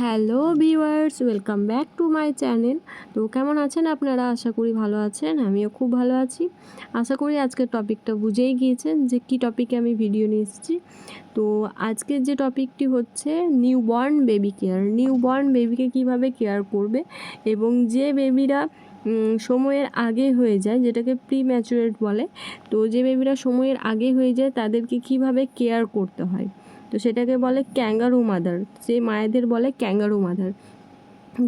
Hello viewers, welcome back to my channel. তো কেমন আছেন আপনারা? আশা করি ভালো আছেন, আমিও খুব ভালো আছি। আশা করি আজকের টপিকটা বুঝেই গিয়েছেন যে কী টপিকে আমি ভিডিও নিয়ে এসেছি। তো আজকের যে টপিকটি হচ্ছে নিউবর্ন বেবি কেয়ার। নিউবর্ন বেবিকে কীভাবে কেয়ার করবে এবং যে বেবিরা সময়ের আগে হয়ে যায়, যেটাকে প্রি ম্যাচুরেট বলে, তো যে বেবিরা সময়ের আগে হয়ে যায় তাদেরকে কীভাবে কেয়ার করতে হয়? তো সেটাকে বলে ক্যাঙ্গারু মাদার যে মায়েদের বলে ক্যাঙ্গারু মাদার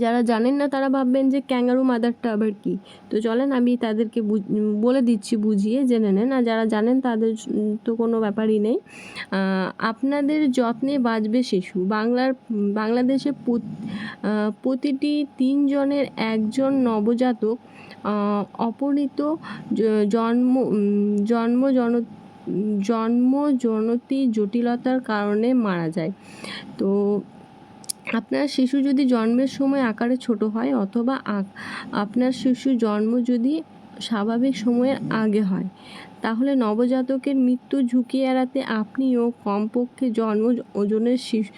যারা জানেন না তারা ভাববেন যে ক্যাঙ্গারু মাদারটা আবার কি। তো চলেন আমি তাদেরকে বলে দিচ্ছি বুঝিয়ে জেনে নেন। আর যারা জানেন তাদের তো কোনো ব্যাপারই নেই। আপনাদের যত্নে বাঁচবে শিশু। বাংলার বাংলাদেশে প্রতিটি তিনজনের একজন নবজাতক আহ, অপহৃত জন্ম জন্ম জন জন্ম জনতি জটিলতার কারণে মারা যায়। তো আপনার শিশু যদি জন্মের সময় আকারে ছোট হয় অথবা আপনার শিশু জন্ম যদি স্বাভাবিক সময়ের আগে হয়, তাহলে নবজাতকের মৃত্যু ঝুঁকি এড়াতে আপনিও কমপক্ষে জন্ম ওজনের শিশু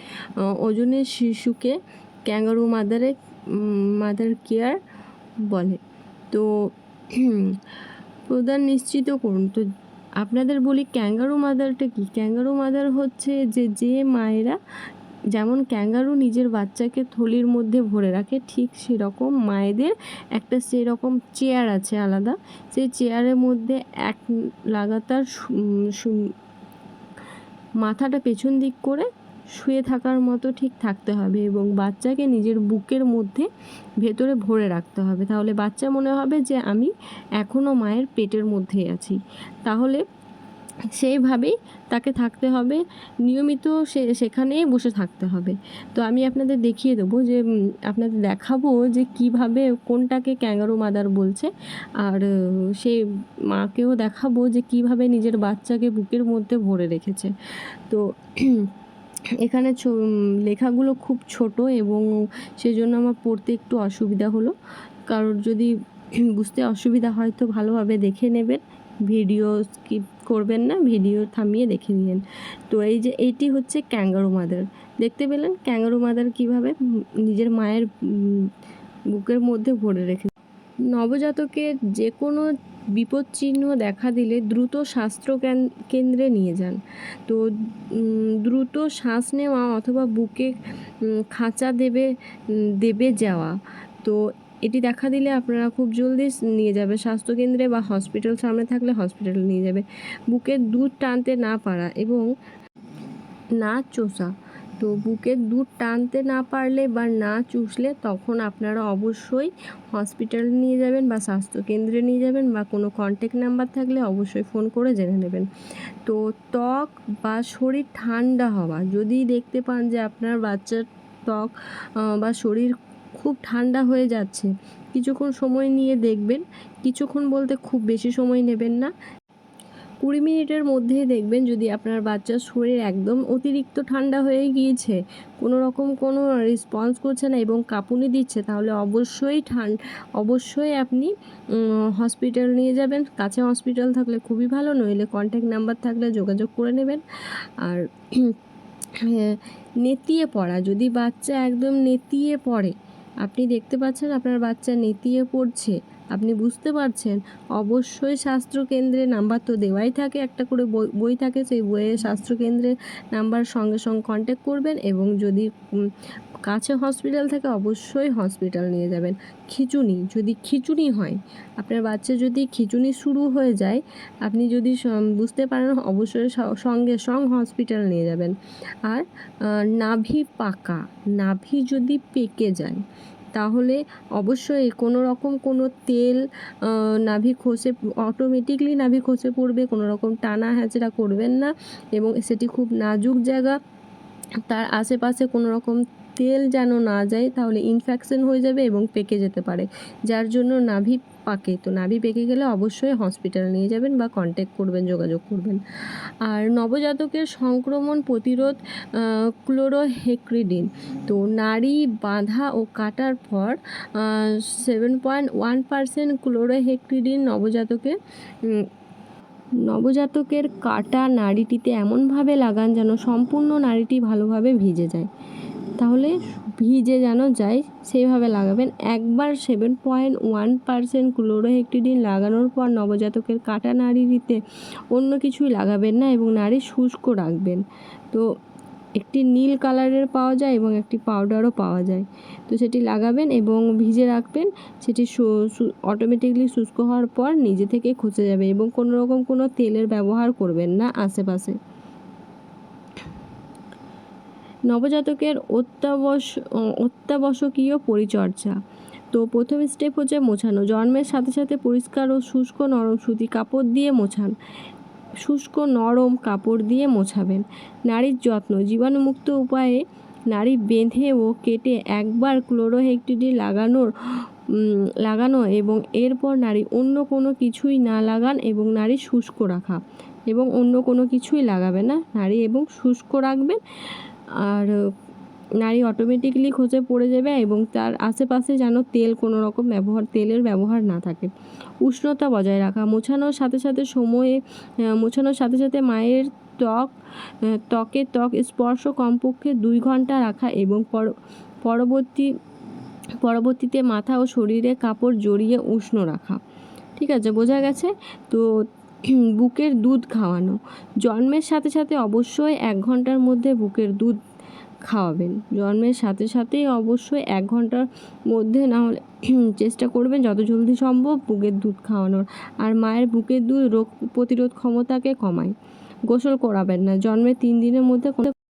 ওজনের শিশুকে ক্যাঙ্গারু মাদারে মাদার কেয়ার বলে। তো প্রদান নিশ্চিত করুন। তো আপনাদের বলি ক্যাঙ্গারু মাদারটা কি? ক্যাঙ্গারু মাদার হচ্ছে যে যে মায়েরা যেমন ক্যাঙ্গারু নিজের বাচ্চাকে থলির মধ্যে ভরে রাখে, ঠিক সেরকম মায়েদের একটা সেরকম চেয়ার আছে আলাদা। সেই চেয়ারের মধ্যে এক লাগাতার মাথাটা পেছন দিক করে শুয়ে থাকার মতো ঠিক থাকতে হবে এবং বাচ্চাকে নিজের বুকের মধ্যে ভেতরে ভরে রাখতে হবে। তাহলে বাচ্চা মনে হবে যে আমি এখনও মায়ের পেটের মধ্যেই আছি। তাহলে সেইভাবেই তাকে থাকতে হবে। নিয়মিত সে, সেখানেই বসে থাকতে হবে। তো আমি আপনাদের দেখিয়ে দেবো যে আপনাদের দেখাবো যে কীভাবে কোনটাকে ক্যাঙ্গারু মাদার বলছে। আর সেই মাকেও দেখাবো যে কীভাবে নিজের বাচ্চাকে বুকের মধ্যে ভরে রেখেছে। তো এখানে লেখাগুলো খুব ছোট এবং সেজন্য আমার পড়তে একটু অসুবিধা হলো। কারোর যদি বুঝতে অসুবিধা হয় তো ভালোভাবে দেখে নেবেন। ভিডিও স্কিপ করবেন না, ভিডিও থামিয়ে দেখে নিন তো এই যে এইটি হচ্ছে ক্যাঙ্গারু মাদার। দেখতে পেলেন ক্যাঙ্গারু মাদার কীভাবে নিজের মায়ের বুকের মধ্যে ভরে রেখে নবজাতকের যে কোনো বিপদ চিহ্ন দেখা দিলে দ্রুত স্বাস্থ্য কেন্দ্রে নিয়ে যান। তো দ্রুত শ্বাস নেওয়া অথবা বুকে খাঁচা দেবে দেবে যাওয়া। তো, এটি দেখা দিলে আপনারা খুব জলদি নিয়ে যাবে। স্বাস্থ্যকেন্দ্রে বা হসপিটাল সামনে থাকলে হসপিটালে নিয়ে যাবে। বুকের দুধ টানতে না পারা এবং না চোষা। তো বুকের দুধ টানতে না পারলে বা না চুষলে তখন আপনারা অবশ্যই হসপিটাল নিয়ে যাবেন বা স্বাস্থ্যকেন্দ্রে নিয়ে যাবেন বা কোনো কন্ট্যাক্ট নাম্বার থাকলে অবশ্যই ফোন করে জেনে নেবেন। তো ত্বক বা শরীর ঠান্ডা হওয়া, যদি দেখতে পান যে আপনার বাচ্চার ত্বক বা শরীর খুব ঠান্ডা হয়ে যাচ্ছে, কিছুক্ষণ সময় নিয়ে দেখবেন, কিছুক্ষণ বলতে খুব বেশি সময় নেবেন না। কুড়ি মিনিটের মধ্যেই দেখবেন যদি আপনার বাচ্চার শরীর একদম অতিরিক্ত ঠান্ডা হয়ে গিয়েছে কোনো রকম কোনো রেসপন্স করছে না এবং কাঁপুনি দিচ্ছে তাহলে অবশ্যই ঠান অবশ্যই আপনি হসপিটাল নিয়ে যাবেন। কাছে হসপিটাল থাকলে খুবই ভালো নইলে কন্ট্যাক্ট নাম্বার থাকলে যোগাযোগ করে নেবেন। আর হ্যাঁ, নেতিয়ে পড়া যদি বাচ্চা একদম নেতিয়ে পড়ে আপনি দেখতে পাচ্ছেন আপনার বাচ্চা নেতিয়ে পড়ছে। আপনি বুঝতে পারছেন, অবশ্যই স্বাস্থ্যকেন্দ্রে নাম্বার তো দেওয়াই থাকে, একটা করে বই বই থাকে, সেই বইয়ে স্বাস্থ্যকেন্দ্রে নাম্বার সঙ্গে সঙ্গে কন্ট্যাক্ট করবেন এবং যদি কাছে হসপিটাল থাকে অবশ্যই হসপিটাল নিয়ে যাবেন। খিচুনি, যদি খিচুনি হয়, আপনার বাচ্চা যদি খিচুনি শুরু হয়ে যায়, আপনি যদি বুঝতে পারেন অবশ্যই সঙ্গে সং হসপিটাল নিয়ে যাবেন। আর নাভি পাকা, নাভি যদি পেকে যায়, তাহলে অবশ্যই কোনো রকম কোনো তেল নাভি খসে অটোমেটিকলি নাভি খসে পড়বে, কোনো রকম টানা হ্যাচড়া করবেন না এবং সেটি খুব নাজুক জায়গা। তার আশেপাশে কোনো রকম তেল যেন না যায় তাহলে ইনফেকশন হয়ে যাবে এবং পেকে যেতে পারে। যার জন্য নাভি পাকে। তো নাভি পেকে গেলে অবশ্যই হসপিটাল নিয়ে যাবেন বা কন্ট্যাক্ট করবেন যোগাযোগ করবেন। আর নবজাতকের সংক্রমণ প্রতিরোধ ক্লোরোহেক্রিডিন তো নাড়ি বাঁধা ও কাটার পর seven point one percent chlorhexidine নবজাতকের উম, নবজাতকের কাটা নাড়িটিতে এমনভাবে লাগান যেন সম্পূর্ণ নাড়িটি ভালোভাবে ভিজে যায়। তাহলে ভিজে যেন যায় সেইভাবে লাগাবেন। একবার seven point one percent chlorhexidine লাগানোর পর নবজাতকের কাটা নাড়িতে অন্য কিছুই লাগাবেন না এবং নাড়ি শুষ্ক রাখবেন। তো একটি নীল কালারের পাওয়া যায় এবং একটি পাউডারও পাওয়া যায়। তো সেটি লাগাবেন এবং ভিজে রাখবেন। সেটি অটোমেটিকলি শুষ্ক হওয়ার পর নিজে থেকে খসে যাবে এবং কোনো রকম কোনো তেলের ব্যবহার করবেন না আশেপাশে। নবজাতকের অত্যাবশ, অত্যাবশ্যকীয় পরিচর্যা। তো প্রথম স্টেপ হচ্ছে মোছানো। জন্মের সাথে সাথে পরিষ্কার ও শুষ্ক নরম সুতি কাপড় দিয়ে মোছান। শুষ্ক নরম কাপড় দিয়ে মোছাবেন। নারীর যত্ন। জীবাণুমুক্ত উপায়ে নারী বেঁধে ও কেটে একবার ক্লোরোহেক্টিডি লাগানোর লাগানো এবং এরপর নারী অন্য কোনো কিছুই না লাগান এবং নারী শুষ্ক রাখা। এবং অন্য কোনো কিছুই লাগাবে না। নারী এবং শুষ্ক রাখবেন। আর নারী অটোমেটিকলি খসে পড়ে যাবে এবং তার আশেপাশে যেন তেল কোনো রকম ব্যবহার, তেলের ব্যবহার না থাকে। উষ্ণতা বজায় রাখা, মোছানোর সাথে সাথে সময়ে মোছানোর সাথে সাথে মায়ের ত্বক ত্বকে ত্বক স্পর্শ কমপক্ষে দুই ঘণ্টা রাখা এবং পর- পরবর্তী, পরবর্তীতে মাথা ও শরীরে কাপড় জড়িয়ে উষ্ণ রাখা। ঠিক আছে, বোঝা গেছে? তো বুকের দুধ খাওয়ানো। জন্মের সাথে সাথে অবশ্যই এক ঘণ্টার মধ্যে বুকের দুধ খাওয়াবেন। জন্মের সাথে সাথেই অবশ্যই এক ঘণ্টার মধ্যে না হলে চেষ্টা করবেন যত জলদি সম্ভব বুকের দুধ খাওয়ানোর। আর মায়ের বুকের দুধ রোগ প্রতিরোধ ক্ষমতাকে কমায়। গোসল করাবেন না। জন্মের তিন দিনের মধ্যে